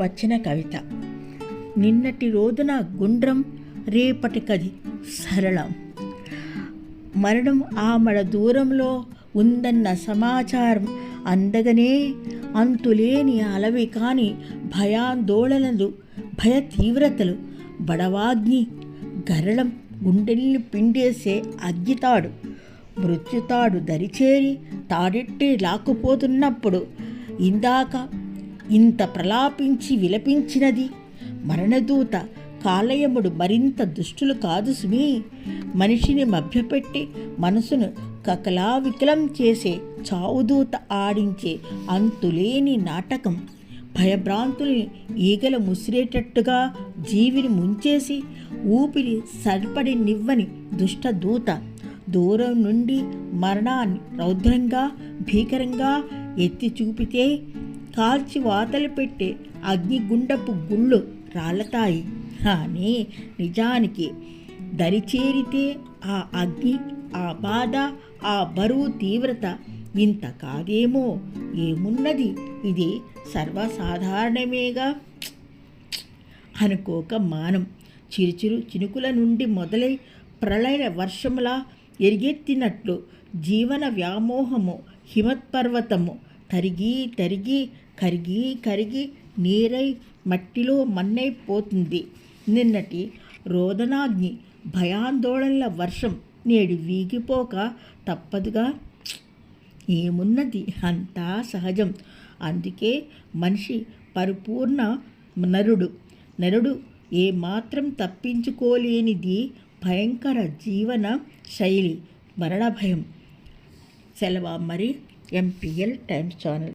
వచ్చిన కవిత. నిన్నటి రోజున గుండ్రం రేపటికది సరళం. మరణం ఆమడ దూరంలో ఉందన్న సమాచారం అందగనే అంతులేని అలవి కాని భయాందోళనలు భయ తీవ్రతలు బడవాగ్ని గరళం గుండెల్ని పిండేసే అగ్గితాడు. మృత్యుతాడు దరిచేరి తాడెట్టి లాక్కుపోతున్నప్పుడు ఇందాక ఇంత ప్రలాపించి విలపించినది. మరణదూత కాలయముడు మరింత దుష్టులు కాదు సుమి. మనిషిని మభ్యపెట్టి మనసును కకలావికలం చేసే చావుదూత ఆడించే అంతులేని నాటకం. భయభ్రాంతుల్ని ఈగల ముసిరేటట్టుగా జీవిని ముంచేసి ఊపిరి సరిపడి నివ్వని దుష్టదూత దూరం నుండి మరణాన్ని రౌద్రంగా భీకరంగా ఎత్తి చూపితే కాల్చి వాతలు పెట్టే అగ్నిగుండపు గుళ్ళు రాలతాయి. కానీ నిజానికి దరిచేరితే ఆ అగ్ని ఆ బాధ ఆ బరువు తీవ్రత ఇంత కాదేమో? ఏమున్నది? ఇది సర్వసాధారణమేగా? అనుకోక మానం. చిరుచిరు చినుకుల నుండి మొదలై ప్రళయ వర్షములా ఎరిగెత్తినట్లు జీవన వ్యామోహము హిమత్పర్వతము తరిగి తరిగి కరిగి కరిగి నీరై మట్టిలో మన్నైపోతుంది నిన్నటి రోదనాగ్ని భయాందోళనల వర్షం నేడు వీగిపోక తప్పదుగా. ఏమున్నది? అంతా సహజం. అందుకే మనిషి పరిపూర్ణ నరుడు. నరుడు ఏమాత్రం తప్పించుకోలేనిది భయంకర జీవన శైలి మరణ భయం. సెలవు మరి? M P L times channel